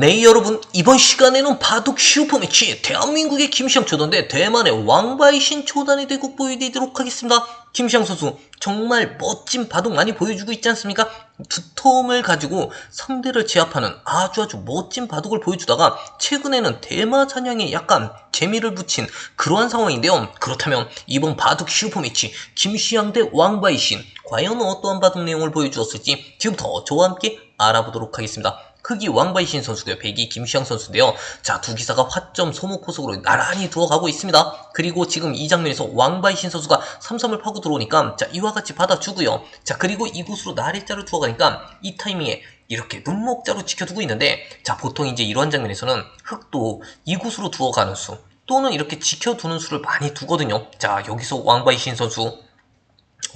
네 여러분 이번 시간에는 바둑 슈퍼매치 대한민국의 김시영 초단대 대만의 왕바이신 초단의 대국 보여드리도록 하겠습니다. 김시영 선수 정말 멋진 바둑 많이 보여주고 있지 않습니까? 두터움을 가지고 상대를 제압하는 아주 아주 멋진 바둑을 보여주다가 최근에는 대마 사냥에 약간 재미를 붙인 그러한 상황인데요. 그렇다면 이번 바둑 슈퍼매치 김시영 대 왕바이신 과연 어떠한 바둑 내용을 보여주었을지 지금부터 저와 함께 알아보도록 하겠습니다. 흑이 왕바이신 선수고요. 백이 김시영 선수인데요. 자, 두 기사가 화점 소모포석으로 나란히 두어가고 있습니다. 그리고 지금 이 장면에서 왕바이신 선수가 삼삼을 파고 들어오니까 자, 이와 같이 받아주고요. 자, 그리고 이곳으로 나래자를 두어가니까 이 타이밍에 이렇게 눈목자로 지켜두고 있는데 자, 보통 이제 이런 장면에서는 흑도 이곳으로 두어가는 수 또는 이렇게 지켜두는 수를 많이 두거든요. 자, 여기서 왕바이신 선수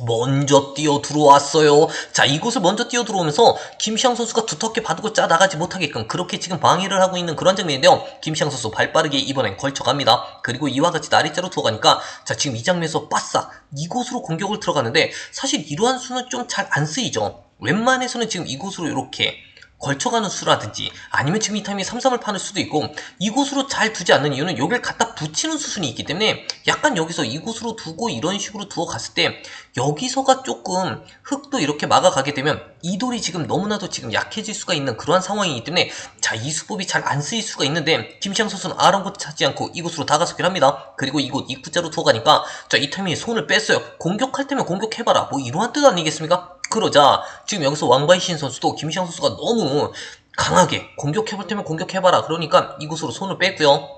먼저 뛰어 들어왔어요. 자, 이곳을 먼저 뛰어 들어오면서 김시ang 선수가 두텁게 바둑을 짜 나가지 못하게끔 그렇게 지금 방해를 하고 있는 그런 장면인데요. 김시ang 선수 발 빠르게 이번엔 걸쳐갑니다. 그리고 이와 같이 나리자로 두어가니까 자, 지금 이 장면에서 빠싹 이곳으로 공격을 들어가는데 사실 이러한 수는 좀 잘 안 쓰이죠. 웬만해서는 지금 이곳으로 이렇게 걸쳐가는 수라든지 아니면 지금 이 타임에 3-3을 파는 수도 있고 이곳으로 잘 두지 않는 이유는 여기를 갖다 붙이는 수순이 있기 때문에 약간 여기서 이곳으로 두고 이런 식으로 두어 갔을 때 여기서가 조금 흙도 이렇게 막아가게 되면 이 돌이 지금 너무나도 지금 약해질 수가 있는 그러한 상황이기 때문에 자 이 수법이 잘 안 쓰일 수가 있는데 김시ang 선수는 아랑곳 찾지 않고 이곳으로 다가서기를 합니다. 그리고 이곳 입구자로 두어 가니까 자이 타이밍에 손을 뺐어요. 공격할 때면 공격해봐라 뭐 이러한 뜻 아니겠습니까? 그러자 지금 여기서 왕바이신 선수도 김시ang 선수가 너무 강하게 공격해볼 때면 공격해봐라 그러니까 이곳으로 손을 뺐고요.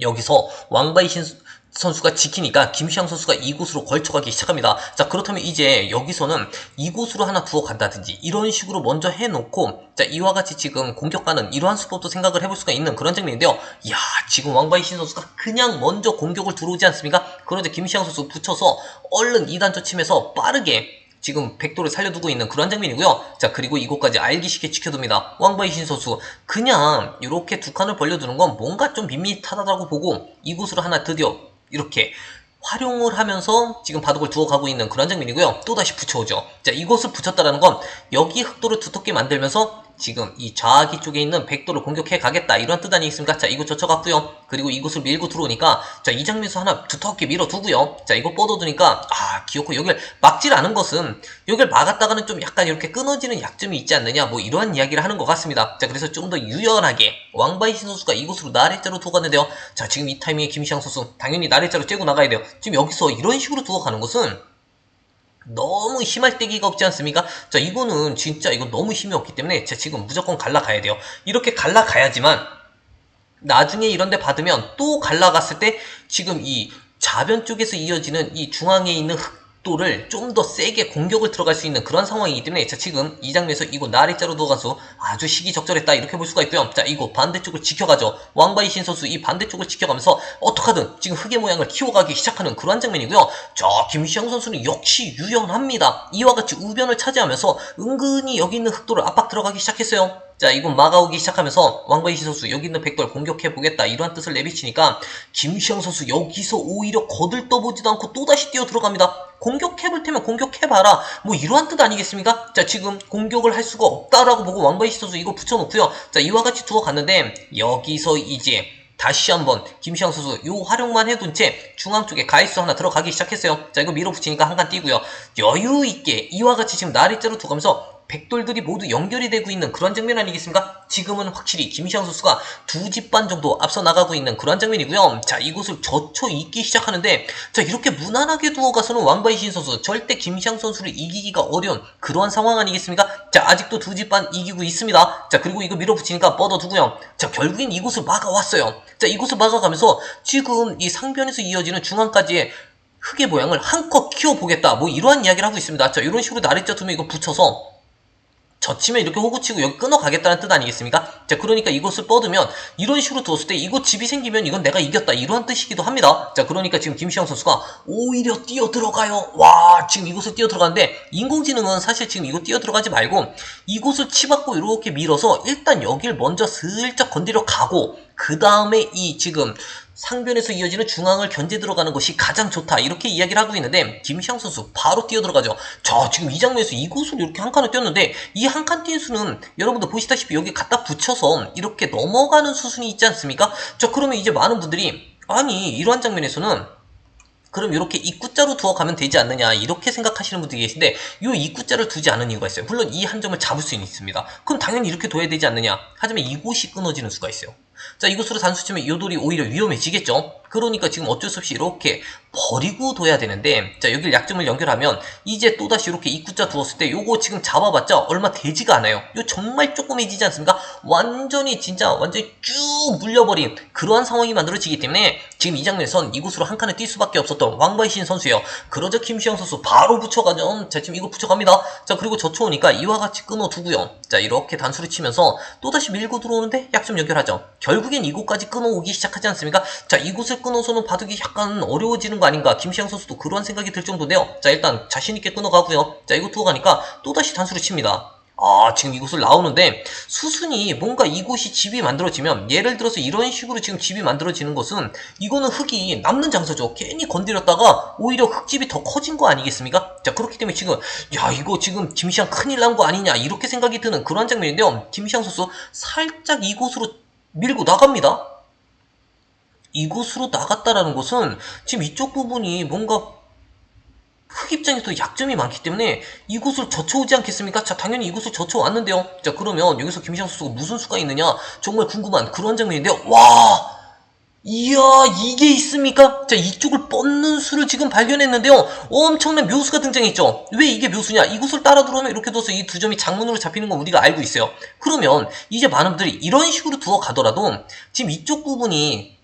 여기서 왕바이신 선수가 지키니까 김시ang 선수가 이곳으로 걸쳐가기 시작합니다. 자 그렇다면 이제 여기서는 이곳으로 하나 두어 간다든지 이런 식으로 먼저 해놓고 자 이와 같이 지금 공격하는 이러한 수법도 생각을 해볼 수가 있는 그런 장면인데요. 이야 지금 왕바이신 선수가 그냥 먼저 공격을 들어오지 않습니까? 그런데 김시ang 선수 붙여서 얼른 2단조 침에서 빠르게 지금 백도를 살려두고 있는 그런 장면이고요. 자 그리고 이곳까지 알기 쉽게 지켜둡니다. 왕바이신 선수 그냥 이렇게 두 칸을 벌려두는 건 뭔가 좀 밋밋하다고 보고 이곳으로 하나 드디어 이렇게 활용을 하면서 지금 바둑을 두어가고 있는 그런 장면이고요. 또다시 붙여오죠. 자 이곳을 붙였다라는 건 여기 흑도를 두텁게 만들면서 지금 이 좌기 쪽에 있는 백도를 공격해 가겠다 이런 뜻 아니겠습니까? 자 이곳 젖혀갔고요. 그리고 이곳을 밀고 들어오니까 자 이 장면에서 하나 두텁게 밀어두고요. 자 이거 뻗어두니까 아 기어코 여길 막질 않은 것은 여길 막았다가는 좀 약간 이렇게 끊어지는 약점이 있지 않느냐 뭐 이러한 이야기를 하는 것 같습니다. 자 그래서 좀 더 유연하게 왕바이신 선수가 이곳으로 나래자로 두어갔는데요. 자 지금 이 타이밍에 김시ang 선수 당연히 나래자로 째고 나가야 돼요. 지금 여기서 이런 식으로 두어가는 것은 너무 힘할 때기가 없지 않습니까? 자, 이거는 진짜 이거 너무 힘이 없기 때문에 자, 지금 무조건 갈라가야 돼요. 이렇게 갈라가야지만 나중에 이런 데 받으면 또 갈라갔을 때 지금 이 좌변 쪽에서 이어지는 이 중앙에 있는 흑도를 좀 더 세게 공격을 들어갈 수 있는 그런 상황이기 때문에 자 지금 이 장면에서 이거 나리자로 들어가서 아주 시기적절했다 이렇게 볼 수가 있고요. 자 이거 반대쪽을 지켜가죠. 왕바이신 선수 이 반대쪽을 지켜가면서 어떡하든 지금 흑의 모양을 키워가기 시작하는 그런 장면이고요. 자 김시ang 선수는 역시 유연합니다. 이와 같이 우변을 차지하면서 은근히 여기 있는 흑도를 압박 들어가기 시작했어요 자, 이건 막아오기 시작하면서 왕바이시 선수 여기 있는 백돌 공격해보겠다 이러한 뜻을 내비치니까 김시영 선수 여기서 오히려 거들떠보지도 않고 또다시 뛰어 들어갑니다. 공격해볼 테면 공격해봐라. 뭐 이러한 뜻 아니겠습니까? 자, 지금 공격을 할 수가 없다라고 보고 왕바이시 선수 이거 붙여놓고요. 자, 이와 같이 두어 갔는데 여기서 이제 다시 한번 김시영 선수 요 활용만 해둔 채 중앙 쪽에 가이스 하나 들어가기 시작했어요. 자 이거 밀어붙이니까 한칸 띄고요. 여유 있게 이와 같이 지금 나리자로 두가면서 백돌들이 모두 연결이 되고 있는 그런 장면 아니겠습니까? 지금은 확실히 김시ang 선수가 두 집반 정도 앞서 나가고 있는 그런 장면이고요. 자, 이곳을 젖혀 있기 시작하는데 자, 이렇게 무난하게 두어가서는 왕바이신 선수 절대 김시ang 선수를 이기기가 어려운 그러한 상황 아니겠습니까? 자, 아직도 두 집반 이기고 있습니다. 자, 그리고 이거 밀어붙이니까 뻗어두고요. 자, 결국엔 이곳을 막아왔어요. 자, 이곳을 막아가면서 지금 이 상변에서 이어지는 중앙까지의 흑의 모양을 한껏 키워보겠다. 뭐 이러한 이야기를 하고 있습니다. 자, 이런 식으로 나래자 두면 이거 붙여서 젖히면 이렇게 호구치고 여기 끊어가겠다는 뜻 아니겠습니까? 자, 그러니까 이곳을 뻗으면 이런 식으로 두었을 때 이곳 집이 생기면 이건 내가 이겼다 이러한 뜻이기도 합니다. 자, 그러니까 지금 김시영 선수가 오히려 뛰어 들어가요. 와, 지금 이곳을 뛰어 들어가는데 인공지능은 사실 지금 이곳 뛰어 들어가지 말고 이곳을 치받고 이렇게 밀어서 일단 여길 먼저 슬쩍 건드려 가고 그 다음에 이 지금 상변에서 이어지는 중앙을 견제 들어가는 것이 가장 좋다. 이렇게 이야기를 하고 있는데 김시영 선수 바로 뛰어 들어가죠. 자 지금 이 장면에서 이곳으로 이렇게 한 칸을 뛰었는데 이 한 칸 뛴 수는 여러분들 보시다시피 여기 갖다 붙여서 이렇게 넘어가는 수순이 있지 않습니까? 자 그러면 이제 많은 분들이 아니 이러한 장면에서는 그럼 이렇게 입구자로 두어 가면 되지 않느냐 이렇게 생각하시는 분들이 계신데 이 입구자를 두지 않은 이유가 있어요. 물론 이 한 점을 잡을 수는 있습니다. 그럼 당연히 이렇게 둬야 되지 않느냐 하지만 이곳이 끊어지는 수가 있어요 자 이곳으로 단수 치면 이 돌이 오히려 위험해지겠죠 그러니까 지금 어쩔 수 없이 이렇게 버리고 둬야 되는데 자 여기를 약점을 연결하면 이제 또다시 이렇게 입구자 두었을 때 요거 지금 잡아봤자 얼마 되지가 않아요. 요 정말 조금해지지 않습니까? 완전히 진짜 완전히 쭉 물려버린 그러한 상황이 만들어지기 때문에 지금 이 장면에선 이곳으로 한 칸을 뛸 수밖에 없었던 왕바이신 선수예요. 그러자 김시영 선수 바로 붙여가죠. 자 지금 이거 붙여갑니다. 자 그리고 저쳐오니까 이와 같이 끊어두고요. 자 이렇게 단수를 치면서 또다시 밀고 들어오는데 약점 연결하죠. 결국엔 이곳까지 끊어오기 시작하지 않습니까? 자 이곳을 끊어서는 바둑이 약간 어려워지는 거 아닌가. 김시영 선수도 그러한 생각이 들 정도인데요. 자 일단 자신있게 끊어가고요. 자 이거 두고 가니까 또다시 단수를 칩니다. 아 지금 이곳을 나오는데 수순이 뭔가 이곳이 집이 만들어지면 예를 들어서 이런 식으로 지금 집이 만들어지는 것은 이거는 흙이 남는 장소죠. 괜히 건드렸다가 오히려 흙집이 더 커진 거 아니겠습니까? 자 그렇기 때문에 지금 야 이거 지금 김시ang 큰일 난 거 아니냐 이렇게 생각이 드는 그런 장면인데요. 김시ang 선수 살짝 이곳으로 밀고 나갑니다 이곳으로 나갔다라는 것은 지금 이쪽 부분이 뭔가 흑 입장에서 약점이 많기 때문에 이곳을 젖혀오지 않겠습니까? 자, 당연히 이곳을 젖혀왔는데요. 자, 그러면 여기서 김시ang 선수가 무슨 수가 있느냐? 정말 궁금한 그런 장면인데요. 와! 이야, 이게 있습니까? 자, 이쪽을 뻗는 수를 지금 발견했는데요. 엄청난 묘수가 등장했죠. 왜 이게 묘수냐? 이곳을 따라 들어오면 이렇게 둬서 이 두 점이 장문으로 잡히는 건 우리가 알고 있어요. 그러면 이제 많은 분들이 이런 식으로 두어 가더라도 지금 이쪽 부분이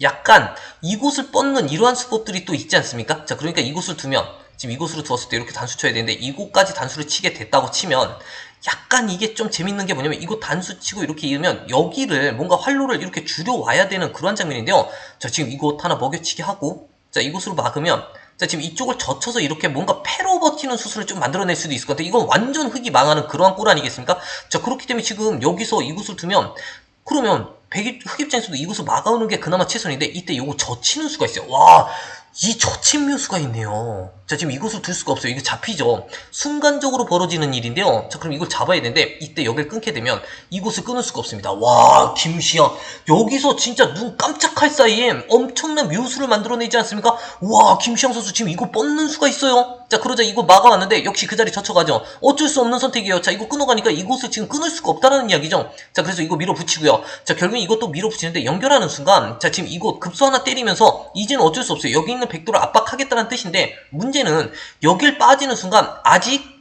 약간 이곳을 뻗는 이러한 수법들이 또 있지 않습니까? 자, 그러니까 이곳을 두면 지금 이곳으로 두었을 때 이렇게 단수 쳐야 되는데 이곳까지 단수를 치게 됐다고 치면 약간 이게 좀 재밌는 게 뭐냐면 이곳 단수 치고 이렇게 이으면 여기를 뭔가 활로를 이렇게 줄여와야 되는 그런 장면인데요. 자, 지금 이곳 하나 먹여치기 하고 자, 이곳으로 막으면 자, 지금 이쪽을 젖혀서 이렇게 뭔가 패로 버티는 수술을 좀 만들어낼 수도 있을 것 같아요. 이건 완전 흙이 망하는 그러한 꼴 아니겠습니까? 자, 그렇기 때문에 지금 여기서 이곳을 두면 그러면 백입, 흑 입장에서도 이곳을 막아오는 게 그나마 최선인데 이때 요거 젖히는 수가 있어요. 와, 이 젖힌 묘수가 있네요. 자, 지금 이곳을 둘 수가 없어요. 이거 잡히죠. 순간적으로 벌어지는 일인데요. 자, 그럼 이걸 잡아야 되는데 이때 여기를 끊게 되면 이곳을 끊을 수가 없습니다. 와, 김시영. 여기서 진짜 눈 깜짝할 사이에 엄청난 묘수를 만들어내지 않습니까? 와, 김시영 선수 지금 이거 뻗는 수가 있어요. 자, 그러자 이거 막아왔는데 역시 그 자리 젖혀가죠. 어쩔 수 없는 선택이에요. 자, 이거 끊어가니까 이곳을 지금 끊을 수가 없다라는 이야기죠. 자, 그래서 이거 밀어붙이고요. 자, 결국 이것도 밀어붙이는데 연결하는 순간 자, 지금 이곳 급소 하나 때리면서 이제는 어쩔 수 없어요. 여기 있는 백도를 압박하겠다는 뜻인데 문제 는 여길 빠지는 순간 아직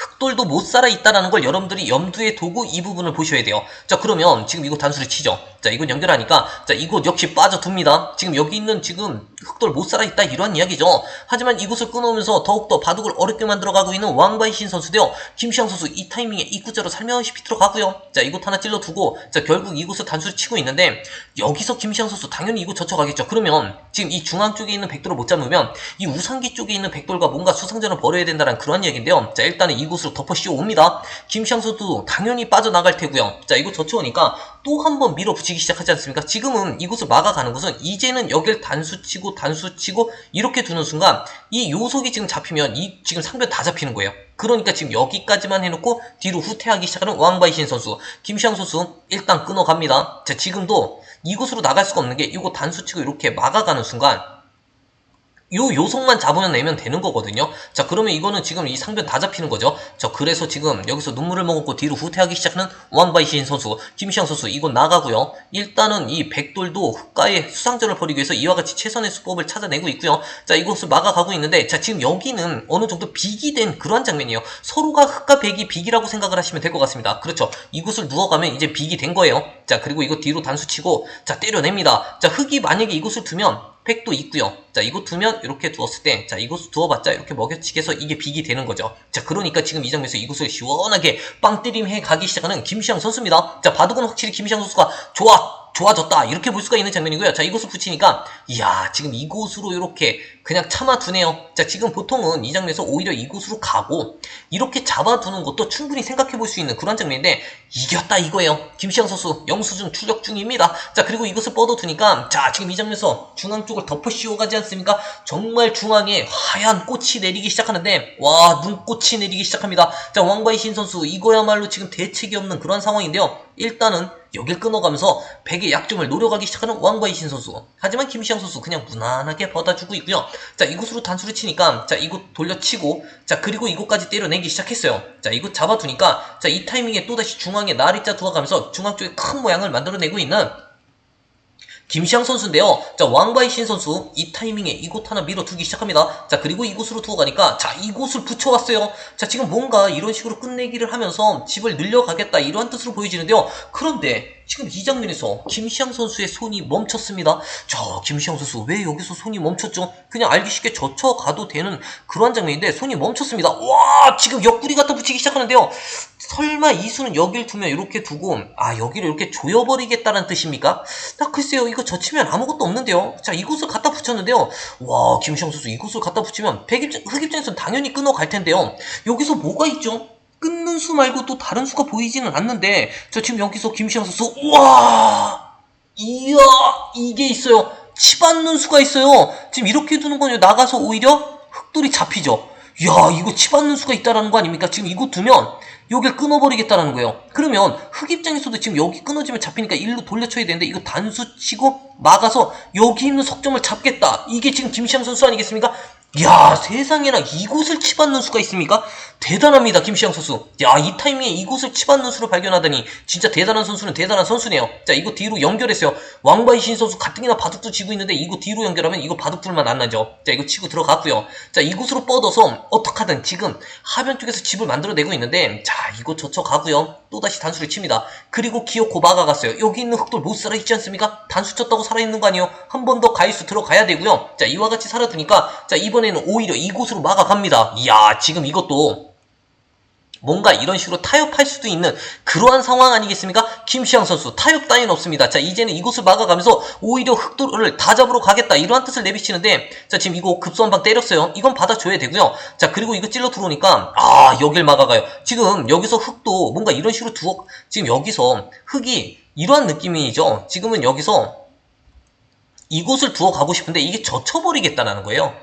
흑돌도 못 살아 있다라는 걸 여러분들이 염두에 두고 이 부분을 보셔야 돼요. 자, 그러면 지금 이거 단수를 치죠. 자, 이건 연결하니까 자, 이곳 역시 빠져둡니다. 지금 여기 있는 지금 흑돌 못 살아 있다 이러한 이야기죠. 하지만 이곳을 끊어오면서 더욱더 바둑을 어렵게 만들어가고 있는 왕바이신 선수도요. 김시ang 선수 이 타이밍에 입구자로 살며시 비틀어가고요. 자, 이곳 하나 찔러두고 자, 결국 이곳을 단수를 치고 있는데 여기서 김시ang 선수 당연히 이곳 젖혀가겠죠. 그러면 지금 이 중앙 쪽에 있는 백돌을 못 잡으면 이 우상기 쪽에 있는 백돌과 뭔가 수상전을 벌여야 된다는 그런 이야기인데요. 자, 일단은 이 곳으로 덮어 씌워 옵니다. 김시ang 선수도 당연히 빠져나갈 테고요. 자, 이곳 젖혀오니까 또 한 번 밀어붙이기 시작하지 않습니까? 지금은 이곳을 막아가는 것은 이제는 여길 단수 치고 단수 치고 이렇게 두는 순간 이 요속이 지금 잡히면 이 지금 상변 다 잡히는 거예요. 그러니까 지금 여기까지만 해놓고 뒤로 후퇴하기 시작하는 왕바이신 선수 김시ang 선수 일단 끊어갑니다. 자 지금도 이곳으로 나갈 수가 없는 게 이곳 단수 치고 이렇게 막아가는 순간 요 요속만 잡으면 내면 되는 거거든요. 자, 그러면 이거는 지금 이 상변 다 잡히는 거죠. 자, 그래서 지금 여기서 눈물을 머금고 뒤로 후퇴하기 시작하는 왕바이신 선수, 김시ang 선수, 이건 나가고요. 일단은 이 백돌도 흑가의 수상전을 벌이기 위해서 이와 같이 최선의 수법을 찾아내고 있고요. 자, 이곳을 막아가고 있는데, 자, 지금 여기는 어느 정도 빅이 된 그러한 장면이에요. 서로가 흑과 백이 빅이라고 생각을 하시면 될 것 같습니다. 그렇죠. 이곳을 누워가면 이제 빅이 된 거예요. 자, 그리고 이거 뒤로 단수 치고, 자, 때려냅니다. 자, 흑이 만약에 이곳을 두면, 팩도 있고요. 자, 이거 두면 이렇게 두었을 때, 자, 이곳 두어봤자 이렇게 먹여치기 해서 이게 빅이 되는 거죠. 자, 그러니까 지금 이 장면에서 이곳을 시원하게 빵 때림 해 가기 시작하는 김시ang 선수입니다. 자, 바둑은 확실히 김시ang 선수가 좋아. 좋아졌다 이렇게 볼 수가 있는 장면이고요. 자 이곳을 붙이니까 이야 지금 이곳으로 이렇게 그냥 참아두네요. 자 지금 보통은 이 장면에서 오히려 이곳으로 가고 이렇게 잡아두는 것도 충분히 생각해 볼 수 있는 그런 장면인데 이겼다 이거예요. 김시영 선수 영수증 출력 중입니다. 자 그리고 이것을 뻗어두니까 자 지금 이 장면에서 중앙 쪽을 덮어 씌워가지 않습니까? 정말 중앙에 하얀 꽃이 내리기 시작하는데 와 눈꽃이 내리기 시작합니다. 자 왕바이 신 선수 이거야말로 지금 대책이 없는 그런 상황인데요. 일단은 여길 끊어가면서 백의 약점을 노려가기 시작하는 왕바이신 선수. 하지만 김시영 선수 그냥 무난하게 받아주고 있고요. 자 이곳으로 단수를 치니까 자 이곳 돌려치고 자 그리고 이곳까지 때려내기 시작했어요. 자 이곳 잡아두니까 자 이 타이밍에 또다시 중앙에 나리자 들어가면서 중앙 쪽에 큰 모양을 만들어내고 있는 김시영 선수인데요. 자, 왕바이 신 선수 이 타이밍에 이곳 하나 밀어두기 시작합니다. 자, 그리고 이곳으로 두어 가니까 자, 이곳을 붙여왔어요. 자, 지금 뭔가 이런 식으로 끝내기를 하면서 집을 늘려가겠다 이러한 뜻으로 보여지는데요. 그런데 지금 이 장면에서 김시영 선수의 손이 멈췄습니다. 자, 김시영 선수 왜 여기서 손이 멈췄죠? 그냥 알기 쉽게 젖혀가도 되는 그러한 장면인데 손이 멈췄습니다. 와, 지금 옆구리 갖다 붙이기 시작하는데요. 설마 이수는 여길 두면 이렇게 두고 아 여기를 이렇게 조여버리겠다는 뜻입니까? 나 글쎄요 이거 젖히면 아무것도 없는데요. 자 이곳을 갖다 붙였는데요. 와 김시영 선수 이곳을 갖다 붙이면 백입장 흑입장에서는 당연히 끊어 갈 텐데요. 여기서 뭐가 있죠? 끊는 수 말고 또 다른 수가 보이지는 않는데 저 지금 여기서 김시영 선수 우와 이야 이게 있어요. 치받는 수가 있어요. 지금 이렇게 두는 거요 나가서 오히려 흑돌이 잡히죠. 야 이거 치받는 수가 있다라는 거 아닙니까? 지금 이거 두면 여길 끊어버리겠다라는 거예요. 그러면 흑 입장에서도 지금 여기 끊어지면 잡히니까 일로 돌려쳐야 되는데 이거 단수 치고 막아서 여기 있는 석점을 잡겠다. 이게 지금 김시영 선수 아니겠습니까? 야 세상에나 이곳을 치받는 수가 있습니까? 대단합니다 김시영 선수. 야 이 타이밍에 이곳을 치받는 수를 발견하다니 진짜 대단한 선수는 대단한 선수네요. 자 이거 뒤로 연결했어요. 왕바이신 선수 가뜩이나 바둑도 지고 있는데 이거 뒤로 연결하면 이거 바둑불만 안 나죠. 자 이거 치고 들어갔고요. 자 이곳으로 뻗어서 어떡하든 지금 하변 쪽에서 집을 만들어내고 있는데 자 이거 젖혀가고요. 또다시 단수를 칩니다. 그리고 기어코 막아갔어요. 여기 있는 흑돌 못 살아있지 않습니까? 단수 쳤다고 살아있는 거 아니에요? 한 번 더 가이수 들어가야 되고요. 자 이와 같이 살아두니까 자 이번 에는 오히려 이곳으로 막아갑니다 이야 지금 이것도 뭔가 이런 식으로 타협할 수도 있는 그러한 상황 아니겠습니까? 김시영 선수 타협 따윈 없습니다. 자 이제는 이곳을 막아가면서 오히려 흑돌을 다 잡으러 가겠다 이러한 뜻을 내비치는데 자 지금 이거 급소한방 때렸어요. 이건 받아줘야 되고요. 자 그리고 이거 찔러 들어오니까 아 여길 막아가요. 지금 여기서 흑도 뭔가 이런 식으로 두어 지금 여기서 흑이 이러한 느낌이죠. 지금은 여기서 이곳을 두어 가고 싶은데 이게 젖혀버리겠다라는 거예요.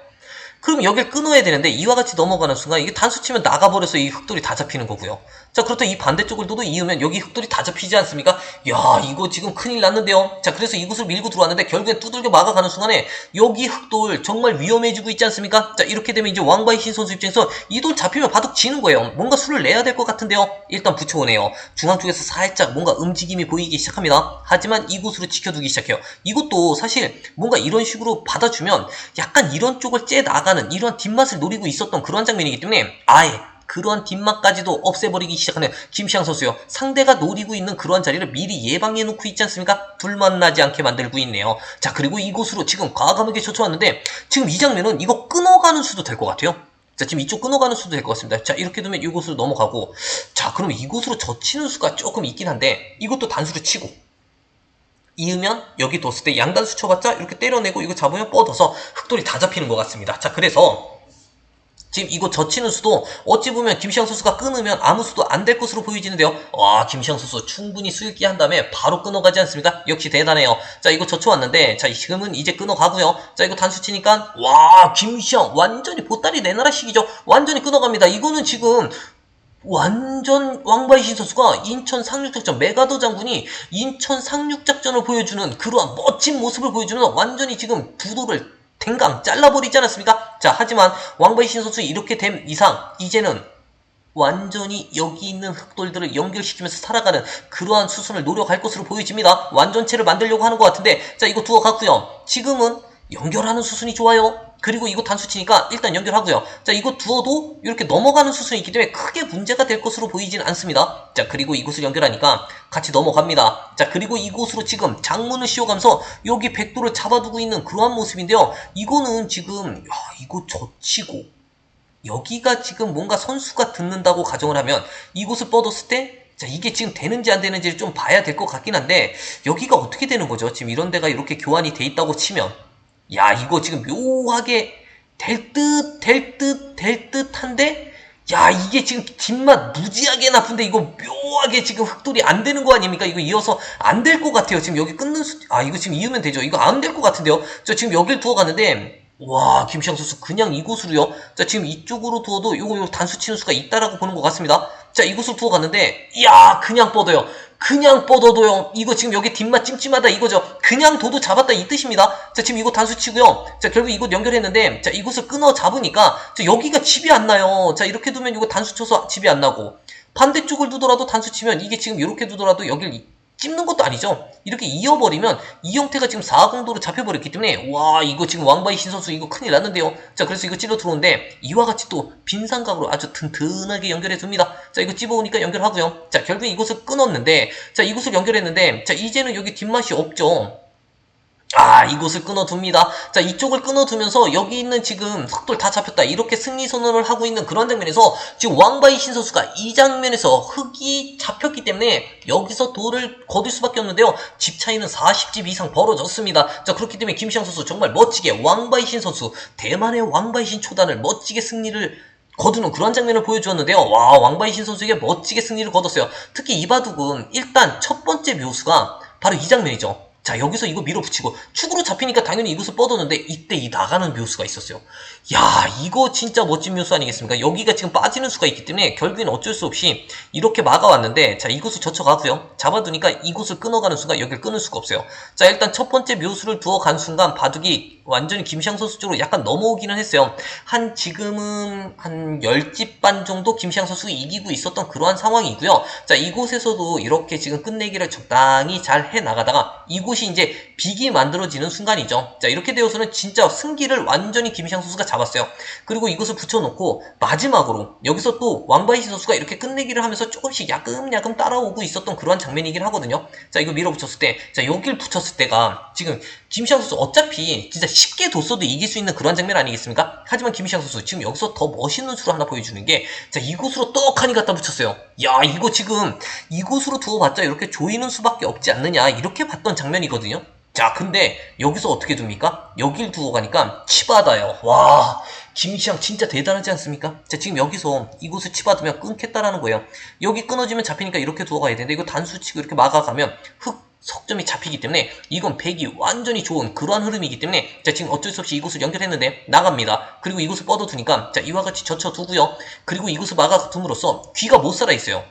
그럼 여길 끊어야 되는데 이와 같이 넘어가는 순간 이게 단수 치면 나가버려서 이 흑돌이 다 잡히는 거고요. 자 그렇다면 이 반대쪽을 둬도 이으면 여기 흑돌이 다 잡히지 않습니까? 야 이거 지금 큰일 났는데요. 자 그래서 이곳을 밀고 들어왔는데 결국엔 두들겨 막아가는 순간에 여기 흑돌 정말 위험해지고 있지 않습니까? 자 이렇게 되면 이제 왕바이 신 선수 입장에서 이 돌 잡히면 바둑 지는 거예요. 뭔가 수를 내야 될 것 같은데요. 일단 붙여오네요. 중앙 쪽에서 살짝 뭔가 움직임이 보이기 시작합니다. 하지만 이곳으로 지켜두기 시작해요. 이것도 사실 뭔가 이런 식으로 받아주면 약간 이런 쪽을 째 나가 는 이런 뒷맛을 노리고 있었던 그런 장면이기 때문에 아예 그러한 뒷맛까지도 없애버리기 시작하는 김시ang 선수요. 상대가 노리고 있는 그러한 자리를 미리 예방해 놓고 있지 않습니까? 둘만 나지 않게 만들고 있네요. 자 그리고 이곳으로 지금 과감하게 젖혀왔는데 지금 이 장면은 이거 끊어가는 수도 될 것 같아요. 자 지금 이쪽 끊어가는 수도 될 것 같습니다. 자 이렇게 되면 이곳으로 넘어가고 자 그럼 이곳으로 젖히는 수가 조금 있긴 한데 이것도 단수를 치고 이으면 여기 뒀을 때 양단 수 쳐봤자 이렇게 때려내고 이거 잡으면 뻗어서 흑돌이 다 잡히는 것 같습니다. 자 그래서 지금 이거 젖히는 수도 어찌 보면 김시영 선수가 끊으면 아무 수도 안 될 것으로 보여지는데요. 와 김시영 선수 충분히 수익기 한 다음에 바로 끊어가지 않습니까? 역시 대단해요. 자 이거 젖혀왔는데 자 지금은 이제 끊어가고요. 자 이거 단수 치니까 와 김시영 완전히 보따리 내놔라식이죠. 완전히 끊어갑니다. 이거는 지금 완전 왕바이신 선수가 인천 상륙작전 메가더 장군이 인천 상륙작전을 보여주는 그러한 멋진 모습을 보여주는 완전히 지금 부도를 댕강 잘라버리지 않았습니까? 자 하지만 왕바이신 선수 이렇게 된 이상 이제는 완전히 여기 있는 흑돌들을 연결시키면서 살아가는 그러한 수순을 노력할 것으로 보여집니다. 완전체를 만들려고 하는 것 같은데 자 이거 두어 갔고요. 지금은 연결하는 수순이 좋아요. 그리고 이거 단수 치니까 일단 연결하고요. 자, 이거 두어도 이렇게 넘어가는 수순이 있기 때문에 크게 문제가 될 것으로 보이진 않습니다. 자, 그리고 이곳을 연결하니까 같이 넘어갑니다. 자, 그리고 이곳으로 지금 장문을 씌워가면서 여기 백도를 잡아두고 있는 그러한 모습인데요. 이거는 지금, 야, 이거 젖히고 여기가 지금 뭔가 선수가 듣는다고 가정을 하면 이곳을 뻗었을 때 자, 이게 지금 되는지 안 되는지를 좀 봐야 될 것 같긴 한데, 여기가 어떻게 되는 거죠? 지금 이런 데가 이렇게 교환이 돼 있다고 치면. 야, 이거 지금 묘하게 될 듯, 될 듯, 될 듯한데, 야, 이게 지금 뒷맛 무지하게 나쁜데, 이거 묘하게 지금 흑돌이 안 되는 거 아닙니까? 이거 이어서 안 될 것 같아요. 지금 여기 끊는 수, 아, 이거 지금 이으면 되죠. 이거 안 될 것 같은데요? 저 지금 여길 두어 갔는데, 와, 김시영 선수 그냥 이곳으로요. 자, 지금 이쪽으로 두어도 요거 요 단수 치는 수가 있다라고 보는 것 같습니다. 자, 이곳으로 두어 갔는데, 이야, 그냥 뻗어요. 그냥 뻗어도요. 이거 지금 여기 뒷맛 찜찜하다 이거죠. 그냥 도도 잡았다 이 뜻입니다. 자, 지금 이곳 단수 치고요. 자, 결국 이곳 연결했는데, 자, 이곳을 끊어 잡으니까, 자, 여기가 집이 안 나요. 자, 이렇게 두면 이거 단수 쳐서 집이 안 나고, 반대쪽을 두더라도 단수 치면 이게 지금 이렇게 두더라도 여길 이- 찝는 것도 아니죠. 이렇게 이어버리면 이 형태가 지금 4공도로 잡혀버렸기 때문에 와 이거 지금 왕바이 신 선수 이거 큰일 났는데요. 자 그래서 이거 찔러 들어오는데 이와 같이 또 빈상각으로 아주 튼튼하게 연결해 줍니다. 자 이거 찝어오니까 연결하고요. 자 결국에 이곳을 끊었는데 자 이곳을 연결했는데 자 이제는 여기 뒷맛이 없죠. 아, 이곳을 끊어둡니다. 자, 이쪽을 끊어두면서 여기 있는 지금 석돌 다 잡혔다. 이렇게 승리 선언을 하고 있는 그런 장면에서 지금 왕바이 신 선수가 이 장면에서 흙이 잡혔기 때문에 여기서 돌을 거둘 수밖에 없는데요. 집 차이는 40집 이상 벌어졌습니다. 자, 그렇기 때문에 김시영 선수 정말 멋지게 왕바이 신 선수, 대만의 왕바이 신 초단을 멋지게 승리를 거두는 그런 장면을 보여주었는데요. 와, 왕바이 신 선수에게 멋지게 승리를 거뒀어요. 특히 이 바둑은 일단 첫 번째 묘수가 바로 이 장면이죠. 자 여기서 이거 밀어붙이고 축으로 잡히니까 당연히 이것을 뻗었는데 이때 이 나가는 묘수가 있었어요. 야 이거 진짜 멋진 묘수 아니겠습니까? 여기가 지금 빠지는 수가 있기 때문에 결국엔 어쩔 수 없이 이렇게 막아왔는데 자 이곳을 젖혀가고요. 잡아두니까 이곳을 끊어가는 순간 여기를 끊을 수가 없어요. 자 일단 첫 번째 묘수를 두어 간 순간 바둑이 완전히 김시ang 선수 쪽으로 약간 넘어오기는 했어요. 한 지금은 한 10집 반 정도 김시ang 선수가 이기고 있었던 그러한 상황이고요. 자 이곳에서도 이렇게 지금 끝내기를 적당히 잘 해나가다가 이곳 이 이제 빅이 만들어지는 순간이죠. 자 이렇게 되어서는 진짜 승기를 완전히 김시ang 선수가 잡았어요. 그리고 이것을 붙여놓고 마지막으로 여기서 또 왕바이시 선수가 이렇게 끝내기를 하면서 조금씩 야금야금 따라오고 있었던 그러한 장면이긴 하거든요. 자 이거 밀어붙였을 때, 자 여길 붙였을 때가 지금 김시ang 선수 어차피 진짜 쉽게 뒀어도 이길 수 있는 그런 장면 아니겠습니까? 하지만 김시ang 선수 지금 여기서 더 멋있는 수를 하나 보여주는 게 자 이곳으로 떡하니 갖다 붙였어요. 야 이거 지금 이곳으로 두어봤자 이렇게 조이는 수밖에 없지 않느냐 이렇게 봤던 장면이 거든요. 자 근데 여기서 어떻게 둡니까? 여길 두어 가니까 치받아요. 와 김시ang 진짜 대단하지 않습니까? 자 지금 여기서 이곳을 치받으면 끊겠다라는 거예요. 여기 끊어지면 잡히니까 이렇게 두어 가야 되는데 이거 단수 치고 이렇게 막아가면 흑 석점이 잡히기 때문에 이건 백이 완전히 좋은 그러한 흐름이기 때문에 자 지금 어쩔 수 없이 이곳을 연결했는데 나갑니다. 그리고 이곳을 뻗어두니까 자 이와 같이 젖혀두고요. 그리고 이곳을 막아둠으로써 귀가 못 살아 있어요.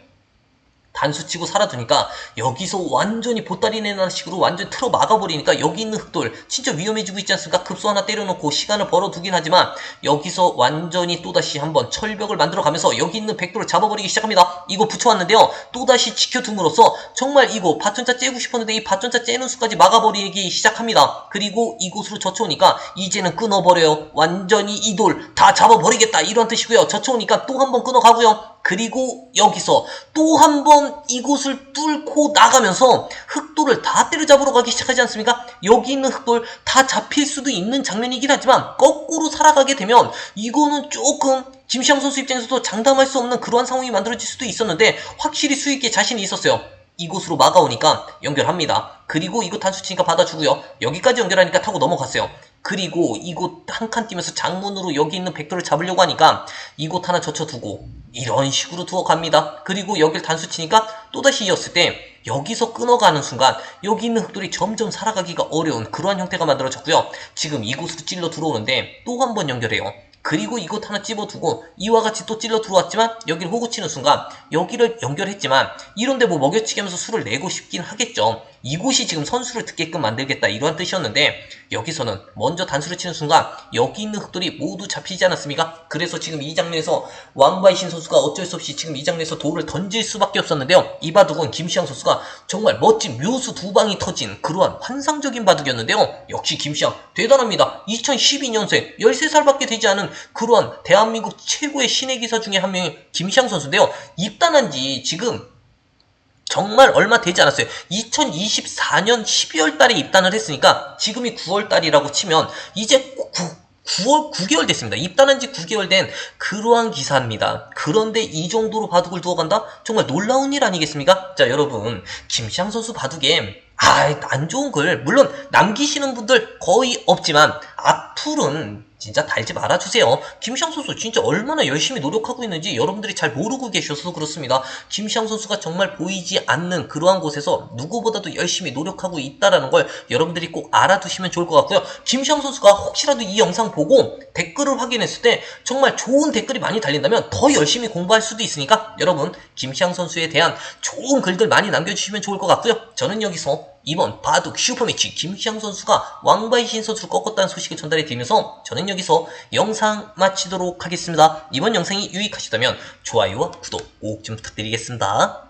단수치고 살아두니까 여기서 완전히 보따리 내는 식으로 완전 틀어 막아버리니까 여기 있는 흑돌 진짜 위험해지고 있지 않습니까? 급소 하나 때려놓고 시간을 벌어두긴 하지만 여기서 완전히 또다시 한번 철벽을 만들어가면서 여기 있는 백돌을 잡아버리기 시작합니다. 이거 붙여왔는데요. 또다시 지켜둠으로써 정말 이거 바천차 째고 싶었는데 이 바천차 째는 수까지 막아버리기 시작합니다. 그리고 이곳으로 젖혀오니까 이제는 끊어버려요. 완전히 이 돌 다 잡아버리겠다 이런 뜻이고요. 젖혀오니까 또 한번 끊어가고요. 그리고 여기서 또 한 번 이곳을 뚫고 나가면서 흑돌을 다 때려잡으러 가기 시작하지 않습니까? 여기 있는 흑돌 다 잡힐 수도 있는 장면이긴 하지만 거꾸로 살아가게 되면 이거는 조금 김시영 선수 입장에서도 장담할 수 없는 그러한 상황이 만들어질 수도 있었는데 확실히 수익에 자신이 있었어요. 이곳으로 막아오니까 연결합니다. 그리고 이곳 단수 치니까 받아주고요. 여기까지 연결하니까 타고 넘어갔어요. 그리고 이곳 한 칸 뛰면서 장문으로 여기 있는 백돌을 잡으려고 하니까 이곳 하나 젖혀두고 이런 식으로 두어 갑니다. 그리고 여길 단수 치니까 또다시 이었을 때 여기서 끊어가는 순간 여기 있는 흑돌이 점점 살아가기가 어려운 그러한 형태가 만들어졌고요. 지금 이곳으로 찔러 들어오는데 또 한 번 연결해요. 그리고 이곳 하나 찝어두고 이와 같이 또 찔러 들어왔지만 여기를 호구 치는 순간 여기를 연결했지만 이런데 뭐 먹여치기 하면서 수를 내고 싶긴 하겠죠. 이곳이 지금 선수를 듣게끔 만들겠다 이러한 뜻이었는데 여기서는 먼저 단수를 치는 순간 여기 있는 흑돌이 모두 잡히지 않았습니까? 그래서 지금 이 장면에서 왕바이신 선수가 어쩔 수 없이 지금 이 장면에서 돌을 던질 수밖에 없었는데요. 이 바둑은 김시영 선수가 정말 멋진 묘수 두 방이 터진 그러한 환상적인 바둑이었는데요. 역시 김시영 대단합니다. 2012년생 13살밖에 되지 않은 그러한 대한민국 최고의 신의 기사 중에 한 명이 김시영 선수인데요. 입단한 지 지금 정말 얼마 되지 않았어요. 2024년 12월 달에 입단을 했으니까 지금이 9월 달이라고 치면 이제 9월 9개월 됐습니다. 입단한 지 9개월 된 그러한 기사입니다. 그런데 이 정도로 바둑을 두어간다? 정말 놀라운 일 아니겠습니까? 자 여러분 김시향 선수 바둑에 아, 안 좋은 글 물론 남기시는 분들 거의 없지만 악플은 진짜 달지 말아주세요. 김시향 선수 진짜 얼마나 열심히 노력하고 있는지 여러분들이 잘 모르고 계셔서 그렇습니다. 김시향 선수가 정말 보이지 않는 그러한 곳에서 누구보다도 열심히 노력하고 있다라는 걸 여러분들이 꼭 알아두시면 좋을 것 같고요. 김시향 선수가 혹시라도 이 영상 보고 댓글을 확인했을 때 정말 좋은 댓글이 많이 달린다면 더 열심히 공부할 수도 있으니까 여러분 김시향 선수에 대한 좋은 글들 많이 남겨주시면 좋을 것 같고요. 저는 여기서 이번 바둑 슈퍼매치 김시향 선수가 왕바이신 선수를 꺾었다는 소식을 전달해 드리면서 저는 여기서 영상 마치도록 하겠습니다. 이번 영상이 유익하셨다면 좋아요와 구독 꼭 좀 부탁드리겠습니다.